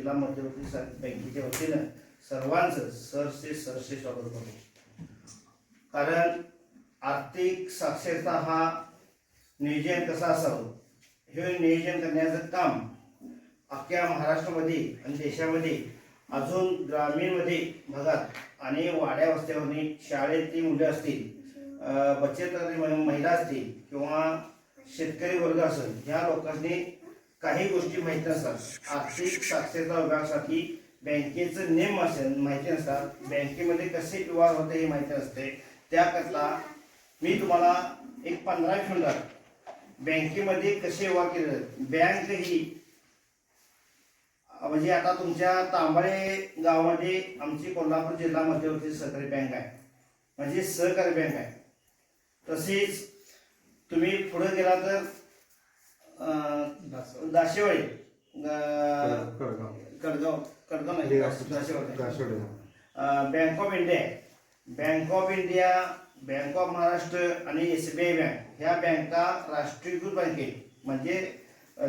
जिल्हा मध्यवर्ती बँकेच्या वतीनं सर्वांचं सरसे सरसे स्वागत करतो. कारण आर्थिक साक्षरता हा नियोजन कसा असावं? हे नियोजन करण्याचं काम अख्ख्या महाराष्ट्रामध्ये आणि देशामध्ये अजून ग्रामीणमध्ये भागात आणि वाड्या वस्त्यावरनी शाळेतली मुलं असतील बचत महिला असतील किंवा शेतकरी वर्ग असेल ह्या लोकांनी काही गोष्टी माहीत नसतात. आर्थिक साक्षरता विभागासाठी बँकेचं नेम असेल माहिती नसतात. बँकेमध्ये कसे व्यवहार होते हे माहिती नसते. त्याकरता मी तुम्हाला एक पंधरा मिनिटात बँकेमध्ये कसे व्यवहार केले? बँक ही म्हणजे आता तुमच्या तांबळे गावामध्ये आमची कोल्हापूर जिल्हा मध्यवर्ती सहकारी बँक आहे. म्हणजे सहकारी बँक आहे. तसेच तुम्ही पुढे गेला तर दाशेवाडी. कडगाव कडगाव नाही Dashewadi. Bank of India bank of India bank of Maharashtra आणि एस बी आय बँक ह्या बँका राष्ट्रीयकृत बँके म्हणजे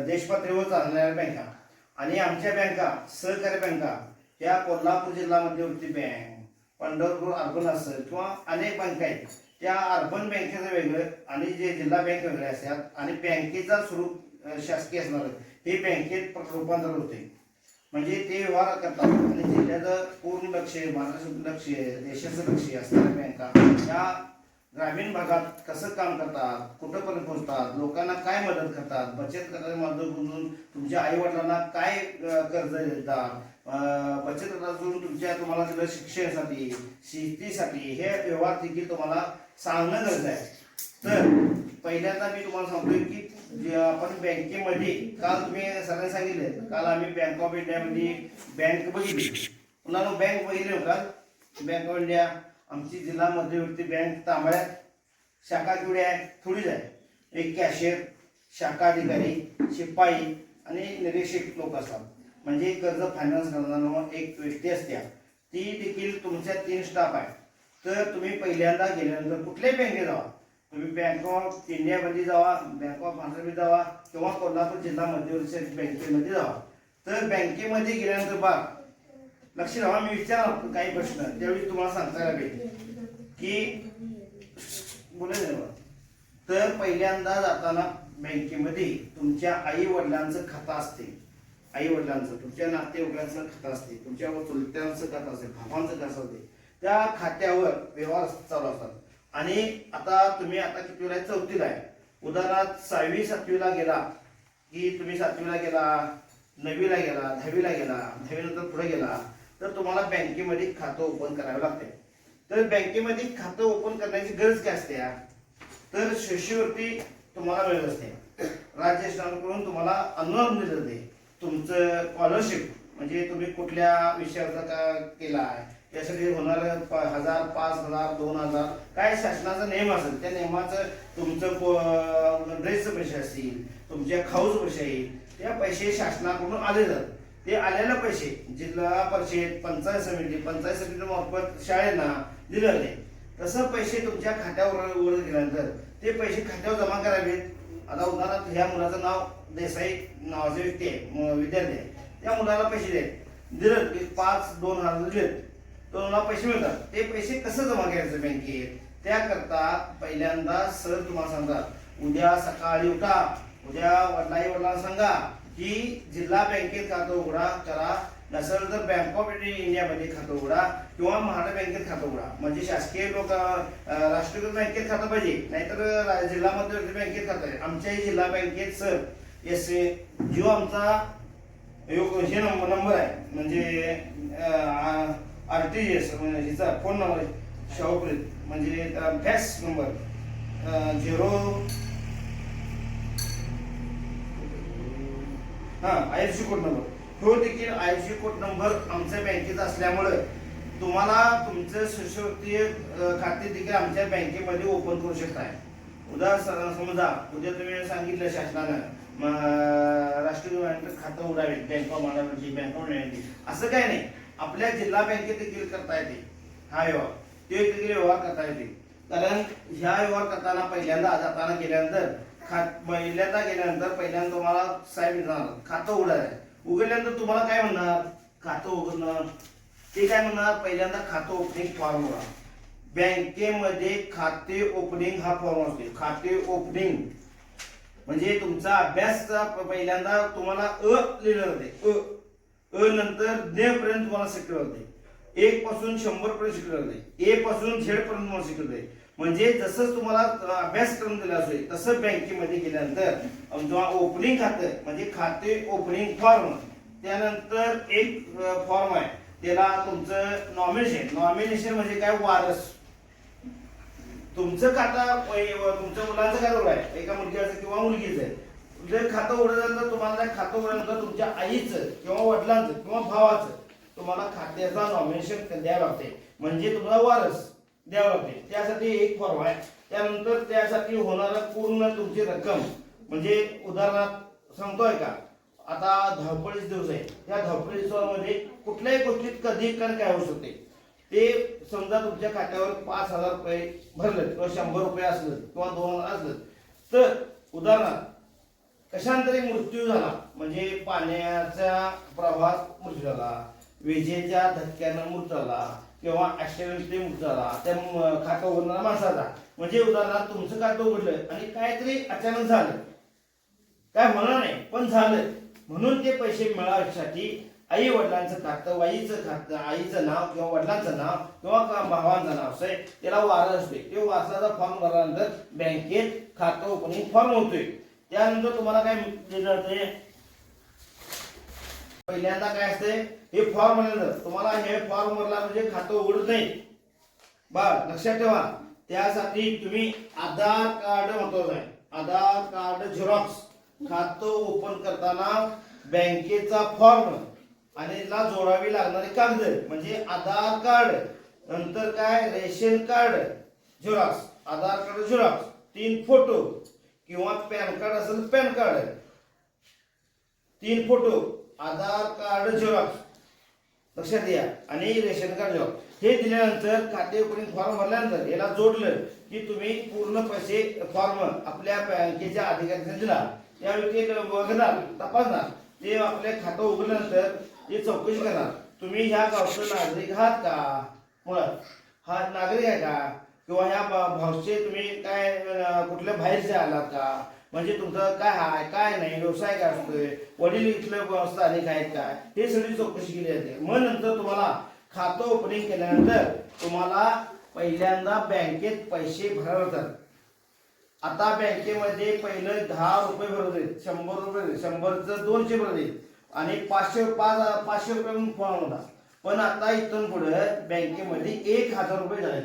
देशपातळीवर चालणाऱ्या बँका आणि आमच्या बँका सहकारी बँका त्या कोल्हापूर जिल्हा मध्यवर्ती बँक पंढरपूर अर्बन असेल किंवा अनेक बँका आहेत. त्या अर्बन बँकेचं वेगळं आणि जे जिल्हा बँक वेगळे असतात आणि बँकेचा स्वरूप शासकीय असणार हे बँकेत रूपांतर होते. म्हणजे ते व्यवहार करतात. आणि जिल्ह्याचं पूर्ण लक्ष महाराष्ट्राचं लक्ष देशाचं लक्ष असणाऱ्या बँका या ग्रामीण भागात कसं काम करतात कुठंपर्यंत पोहोचतात लोकांना काय मदत करतात बचत करणाऱ्या माध्यमातून तुमच्या आई वडिलांना काय कर्ज देतात बचत गटातून तुमच्या तुम्हाला शिक्षणासाठी शेतीसाठी हे व्यवहार देखील तुम्हाला सांगणं गरज आहे. तर पहिल्यांदा मी तुम्हाला सांगतोय की आपण बँकेमध्ये काल तुम्ही सगळ्यांनी सांगितले काल आम्ही बँक ऑफ इंडियामध्ये बँक बघितली. पुन्हा बँक बघितली हो काल बँक ऑफ इंडिया आमची जिल्हा मध्यवर्ती बँक तांबड्यात शाखा केवढी आहे थोडीच आहे. एक कॅशियर शाखा अधिकारी शिपाई आणि निरीक्षक लोक असतात. म्हणजे कर्ज फायनान्स करणारा एक व्यक्ती असते ती देखील तुमच्या तीन स्टाफ आहे तर तुम्ही पहिल्यांदा गेल्यानंतर कुठल्याही बँकेत जावा. तुम्ही बँक ऑफ इंडियामध्ये जावा बँक ऑफ महाराष्ट्रमध्ये जावा किंवा कोल्हापूर जिल्हा मध्यवर्ती बँकेमध्ये जावा. तर बँकेमध्ये गेल्यानंतर बा लक्ष ठेवा मी विचारा काही प्रश्न. त्यावेळी तुम्हाला सांगता लागेल की बोला तर पहिल्यांदा जाताना बँकेमध्ये तुमच्या आई वडिलांचं खातं असते. आई वडिलांचं तुमच्या नातेवाईकांचं खातं असते. तुमच्या चुलत्यांचं खातं असते. भावांचं खातं असते. त्या खात्यावर व्यवहार चालू असतात. आणि आता तुम्ही आता किती वेळा चौथीला आहे. उदाहरणार्थ सहावी सातवीला गेला की तुम्ही सातवीला गेला नववीला गेला दहावीला गेला दहावीनंतर पुढे गेला तर तुम्हाला बँकेमध्ये खातं ओपन करावं लागते. तर बँकेमध्ये खातं ओपन करण्याची गरज काय असते? तर शिष्यवृत्ती तुम्हाला मिळत असते. राज्य शासनाकडून तुम्हाला अनुदान दिलं जाते. तुमचं स्कॉलरशिप म्हणजे तुम्ही कुठल्या विषयाचा का केला आहे? यासाठी होणार हजार पाच हजार दोन हजार काय शासनाचा नियम असेल त्या नियमाचं तुमचं ड्रेसचे पैसे असतील तुमच्या खाऊचे पैसे येईल त्या पैसे शासनाकडून आले जातात. ते आलेले पैसे जिल्हा परिषद पंचायत समिती पंचायत समिती मार्फत शाळेंना दिले जाते तसं पैसे तुमच्या खात्यावर वर गेल्यानंतर ते पैसे खात्यावर जमा करावेत. आता उदाहरणार्थ ह्या मुलाचं नाव देसाई नावाचे व्यक्ती आहे विद्यार्थी आहे. त्या मुलाला पैसे दे दिलं की पाच दोन हजार दिलेत. तर पैसे मिळतात. ते पैसे कसं जमा करायचं बँकेत? त्याकरता पहिल्यांदा सर तुम्हाला सांगतात उद्या सकाळी उठा. उद्या वडिलाई वडिलांना सांगा की जिल्हा बँकेत खातं उघडा करा. नसेल तर बँक ऑफ इंडियामध्ये खातं उघडा किंवा महाराष्ट्र बँकेत खातं उघडा. म्हणजे शासकीय लोक राष्ट्रीयकृत बँकेत खातं पाहिजे. नाहीतर जिल्हा मध्यवर्ती बँकेत खातं आहे. आमच्याही जिल्हा बँकेत सर एस जो आमचा हे नंबर आहे. म्हणजे आर टी एस म्हणजे हिचा फोन नंबर शाहूप्रीत म्हणजे फॅक्स नंबर झिरो हा I F C code number तो देखील I F C code number आमच्या बँकेचा असल्यामुळं तुम्हाला तुमचं शिष्यवृत्तीय खाते देखील आमच्या बँकेमध्ये ओपन करू शकताय. उदाहरण समजा उद्या तुम्ही सांगितलं शासनानं राष्ट्रीय खातं उडावे बँक ऑफ महाराष्ट्राची बँक ऑफ असं काय नाही. आपल्या जिल्हा बँकेत देखील करता येते. हा व्यवहार. ते देखील व्यवहार करता येते. कारण ह्या व्यवहार करताना पहिल्यांदा जाताना गेल्यानंतर खात पहिल्यांदा गेल्यानंतर पहिल्यांदा तुम्हाला साहेब विचारणार खातं उघडायचं उघडल्यानंतर तुम्हाला काय म्हणणार? खातं उघडणं. ते काय म्हणणार? पहिल्यांदा खातं ओपनिंग फॉर्म होणार बँकेमध्ये खाते ओपनिंग हा फॉर्म असतो. खाते ओपनिंग म्हणजे तुमचा अभ्यासचा पहिल्यांदा तुम्हाला अ लिहिलं जाते. अ. अ नंतर ज्ञ पर्यंत तुम्हाला शिकवलं जाते एक पासून शंभर पर्यंत शिकलं जाते ए पासून झेड पर्यंत तुम्हाला शिकलं जाते म्हणजे जसं तुम्हाला अभ्यासक्रम दिला असेल तसं बँकेमध्ये गेल्यानंतर जेव्हा ओपनिंग खातं म्हणजे खाते ओपनिंग फॉर्म त्यानंतर एक फॉर्म आहे. त्याला तुमचं नॉमिनेशन नॉमिनेशन म्हणजे काय? वारस. तुमचं खाता तुमच्या मुलाचं काय आहे. एका मुलग्याचं किंवा मुलगीचं आहे. जर खातं उघडलं तर तुम्हाला त्या खातं उघडल्यानंतर तुमच्या आईचं किंवा वडिलांचं किंवा भावाचं तुम्हाला खात्याचा नॉमिनेशन द्यावं लागते. म्हणजे तुम्हाला वारस द्यावं लागते. त्यासाठी एक फॉर्म आहे. त्यानंतर त्यासाठी होणारा पूर्ण तुमची रक्कम. म्हणजे उदाहरणार्थ सांगतोय का? आता धावपळीच दिवस आहे. त्या धावपळी दिवसामध्ये कुठल्याही गोष्टीत कधी कारण काय होऊ शकते. ते समजा तुमच्या खात्यावर पाच हजार रुपये भरलं किंवा शंभर रुपये असलं किंवा दोन हजार असलं तर उदाहरणार्थ कशांतरी मृत्यू झाला. म्हणजे पाण्याच्या प्रवाहात मृत्यू झाला. विजेच्या धक्क्यानं मृत्यू झाला. किंवा ऍक्सिडेंटली मृत्यू झाला. त्या खातं उघडणारा माणसाचा. म्हणजे उदाहरणार्थ तुमचं खातं उघडलं आणि काहीतरी अचानक झालं. काय होणार नाही पण झालं. म्हणून ते पैसे मिळवण्यासाठी आई वडिलांचं खातं वाईचं खातं आईचं नाव किंवा वडिलांचं नाव किंवा का- भावांचं नाव असं आहे त्याला वारस असते ते वारसाचा फॉर्म भरल्यानंतर बँकेत खातं ओपनिंग फॉर्म होतोय. त्यानंतर तुम्हाला काय दिलं जाते पहिल्यांदा काय असते? हे फॉर्म म्हणलं तुम्हाला हे फॉर्म भरला म्हणजे खातं उघडत नाही. बा लक्षात ठेवा. त्यासाठी तुम्ही आधार कार्ड महत्वाचं आहे. Aadhaar card xerox. खातं ओपन करताना बँकेचा फॉर्म आणि त्याला जोडावी लागणारी कागद. म्हणजे आधार कार्ड. नंतर काय? Ration card. Xerox. Aadhaar card xerox. तीन फोटो. किंवा पॅन कार्ड असेल पॅन कार्ड तीन फोटो आधार कार्ड झेरॉक्स लक्षात घ्या. आणि रेशन कार्ड जॉब हे दिल्यानंतर खाते ओपनिंग फॉर्म भरल्यानंतर याला जोडलं की तुम्ही पूर्ण पैसे फॉर्म आपल्या बँकेच्या अधिकाऱ्यांना दिला. त्यावेळी ते बघणार तपासणार. ते आपल्या खातं उघडल्यानंतर ते चौकशी करणार. तुम्ही ह्या गावचं नागरिक आहात का? मुळात. हा नागरिक आहे का? किंवा ह्या भा- भावचे तुम्ही काय कुठल्या बाहेरचे आलात का? म्हणजे तुमचं काय हाय काय नाही व्यवसाय काय असतोय? वडील इथलं स्थानिक आहेत काय हे सगळी चौकशी केली जाते. मग नंतर तुम्हाला खातं ओपनिंग केल्यानंतर तुम्हाला पहिल्यांदा बँकेत पैसे भरावे आता बँकेमध्ये पहिलं दहा रुपये भरत आहेत. शंभर रुपये शंभरचं दोनशे भरत आहेत. आणि पाचशे पाच पाचशे रुपये म्हणून फॉर्म होता पण आता इथून पुढे बँकेमध्ये एक हजार रुपये झाले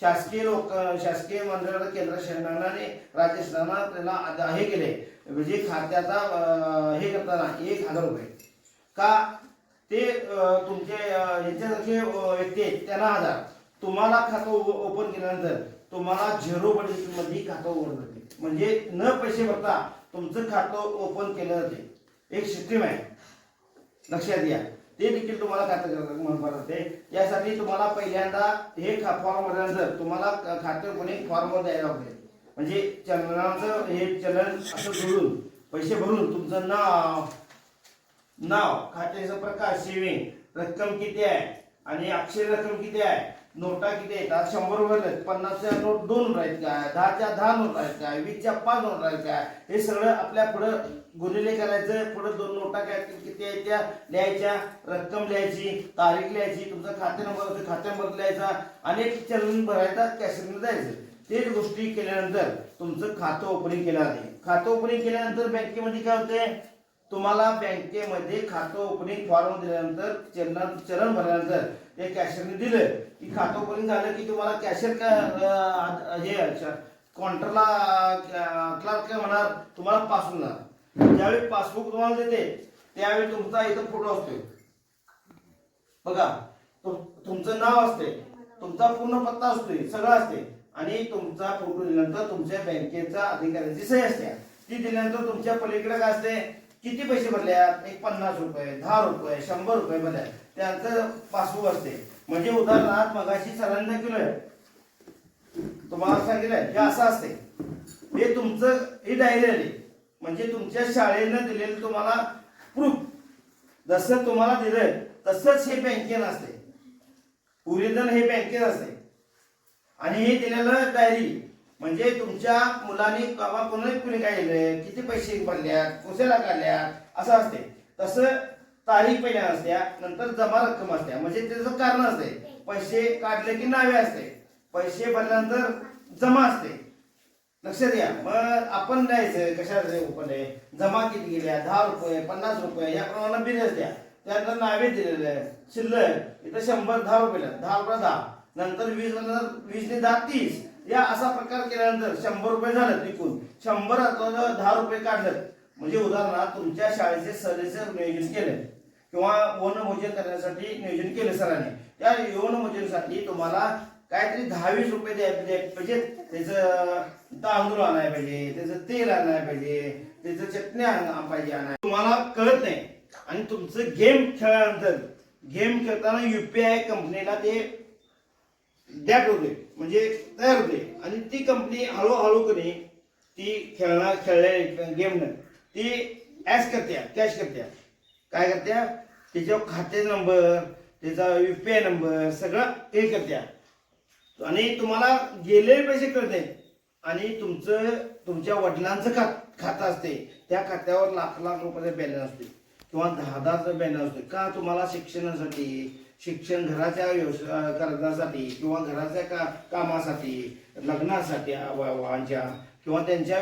शासकीय लोक शासकीय मंडळ केंद्र शासनाने राज्य शासनानं त्याला हे केले. म्हणजे खात्याचा हे करताना एक हजार रुपये. का? ते तुमचे यांच्यासारखे व्यक्ती आहेत त्यांना हजार. तुम्हाला खातं ओपन केल्यानंतर तुम्हाला झिरो बजेटमध्ये खातं उघडलं जाते म्हणजे न पैसे भरता तुमचं खातं ओपन केलं जाते. एक सिस्टीम आहे. लक्षात घ्या. ते देखील तुम्हाला खातं महत्वाचं असते यासाठी तुम्हाला पहिल्यांदा हे फॉर्म भरल्यानंतर तुम्हाला क- खाते कोणी फॉर्म द्यायला लागते म्हणजे चलनाचं हे चलन असं जोडून पैसे भरून तुमचं नाव नाव खात्याचा प्रकार सेविंग रक्कम किती आहे आणि अक्षर रक्कम किती आहे? नोटा किती आहेत? शंभर भरलेत पन्नासच्या नोट दोन नोट काय? दहाच्या दहा नोट आहेत काय? वीसच्या पाच नोट आहेत काय? हे सगळं आपल्या पुढं गुन्हेले करायचं. पुढं दोन नोटा काय किती आहेत त्या? लिहायच्या. रक्कम लिहायची. तारीख लिहायची. तुमचा खाते नंबर असतो खाते नंबर लिहायचा. आणि एक चलन भरायचा कॅशमध्ये जायचं. तेच गोष्टी केल्यानंतर तुमचं खातं ओपनिंग केलं जाते खातं ओपनिंग केल्यानंतर बँकेमध्ये काय होते तुम्हाला बँकेमध्ये खातं ओपनिंग फॉर्म दिल्यानंतर चलन चलन भरल्यानंतर ते कॅशरने दिलं. की खातं ओपनिंग झालं की तुम्हाला कॅशर हे काउंटरला क्लार्क काय म्हणणार? तुम्हाला पासबुक ना ज्यावेळी पासबुक तुम्हाला देते त्यावेळी तुमचा इथं फोटो असतोय. बघा तुमचं नाव असते तुमचा पूर्ण पत्ता असतोय. सगळं असते आणि तुमचा फोटो दिल्यानंतर तुमच्या बँकेचा अधिकाऱ्यांची सही असते. ती दिल्यानंतर तुमच्या पलीकडे काय असते किती पैसे भरल्यात? एक पन्नास रुपये दहा रुपये शंभर रुपये भरल्या त्यांचं पासबुक असते. म्हणजे उदाहरणार्थ मगाशी किलो आहे तुम्हाला सांगितलंय हे असं असते. हे तुमचं ही डायरी आली. म्हणजे तुमच्या शाळेनं दिलेलं तुम्हाला प्रूफ जसं तुम्हाला दिलं तसंच हे बँकेत असते. ओरिजिनल हे बँकेत असते. आणि हे दिलेलं डायरी म्हणजे तुमच्या मुलांनी बाबा कोणी कुणी काय दिलं किती पैसे भरल्यात कुसेला काढल्यात असं असते. तसं तारीख पहिल्या असत्या नंतर जमा रक्कम असत्या. म्हणजे त्याचं कारण असते. पैसे काढले की नावे असते. पैसे भरल्यानंतर जमा असते. लक्षात घ्या. मग आपण द्यायचं कशा आहे जमा किती गेल्या दहा रुपये पन्नास रुपये या प्रमाणे बिल द्या त्यानंतर नावे दिलेलं आहे शिल्लक इथं शंभर दहा रुपये. दहा रुपये दहा. नंतर वीस नंतर वीसने दहा तीस. या असा प्रकार केल्यानंतर शंभर रुपये झालं एकूण शंभर अथवा दहा रुपये काढलं म्हणजे उदाहरणार्थ तुमच्या शाळेचे सहलीचं नियोजन केले. किंवा वनभोजन करण्यासाठी नियोजन केलं सरांनी. त्या वनमोजनसाठी तुम्हाला काहीतरी दहावीस रुपये द्याय पाहिजे म्हणजे त्याचं तांदूळ आणायला पाहिजे त्याचं तेल आणायला पाहिजे त्याचं चटणी आण पाहिजे. आणाय तुम्हाला कळत नाही. आणि तुमचं गेम खेळल्यानंतर गेम खेळताना युपीआय कंपनीला ते डॅट होते म्हणजे तयार होते आणि ती कंपनी हळूहळू कधी ती खेळणार खेळल्या गेमनं ती ॲश करत्या कॅश करत्या काय करत्या त्याच्यावर खाते नंबर त्याचा यू पी आय नंबर सगळं हे करत्या आणि तुम्हाला गेलेले पैसे कळते. आणि तुमचं तुमच्या वडिलांचं खात खातं असते. त्या खात्यावर लाख लाख रुपयाचा बॅलन्स असते. किंवा दहा दहाचा बॅलन्स असतो. का तुम्हाला शिक्षणासाठी शिक्षण घराच्या व्यवसाय कर्जासाठी किंवा घराच्या का कामासाठी लग्नासाठी वाहनच्या किंवा त्यांच्या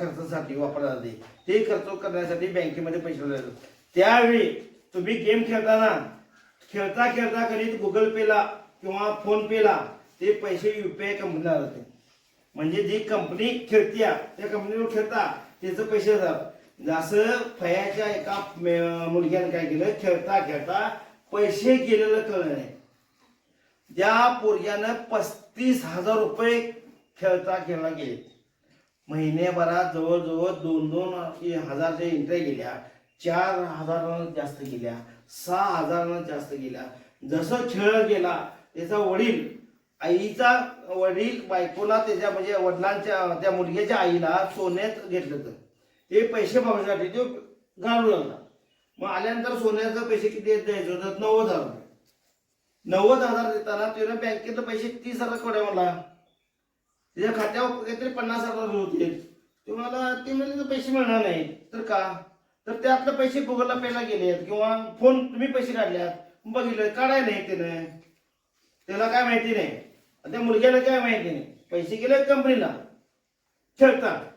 खर्चासाठी वापरला जाते ते खर्च करण्यासाठी बँकेमध्ये पैसे ठेवले जातात त्यावेळी तुम्ही गेम खेळताना खेळता खेळता कधी गुगल पेला किंवा फोन पेला ते पैसे यू पी आय कंपनीला जाते म्हणजे जी कंपनी खेळत्या त्या कंपनीवर खेळता त्याचं पैसे जातात. जसं फयाच्या एका मुलग्याने काय केलं खेळता खेळता पैसे गेलेलं कळलं नाही. त्या पोरग्यानं पस्तीस हजार रुपये खेळता खेळला गेले. महिनेभरात जवळजवळ दोन दोन हजारच्या एंट्र्या गेल्या. चार हजारानं जास्त गेल्या. सहा हजारानं जास्त गेल्या. जसं खेळ गेला त्याचा वडील आईचा वडील बायकोला त्याच्या म्हणजे वडिलांच्या त्या मुलग्याच्या आईला सोन्यात घेतलं होतं. ते पैसे बघण्यासाठी तो गाडू लागला मग आल्यानंतर सोन्याचं पैसे किती द्यायचं होतं? नव्वद हजार रुपये. नव्वद हजार देताना त्यानं बँकेतले पैसे तीस हजार कोड्या मला त्याच्या खात्यावर काहीतरी पन्नास हजार होते. तुम्हाला ते म्हणजे पैसे मिळणार नाही. तर का? तर त्यातलं पैसे गुगलला पेला गेलेत किंवा फोन तुम्ही पैसे काढल्यात. बघितलं काढाय नाही त्यानं त्याला काय माहिती नाही. त्या मुलग्याला काय माहिती नाही. पैसे गेले कंपनीला. खेळता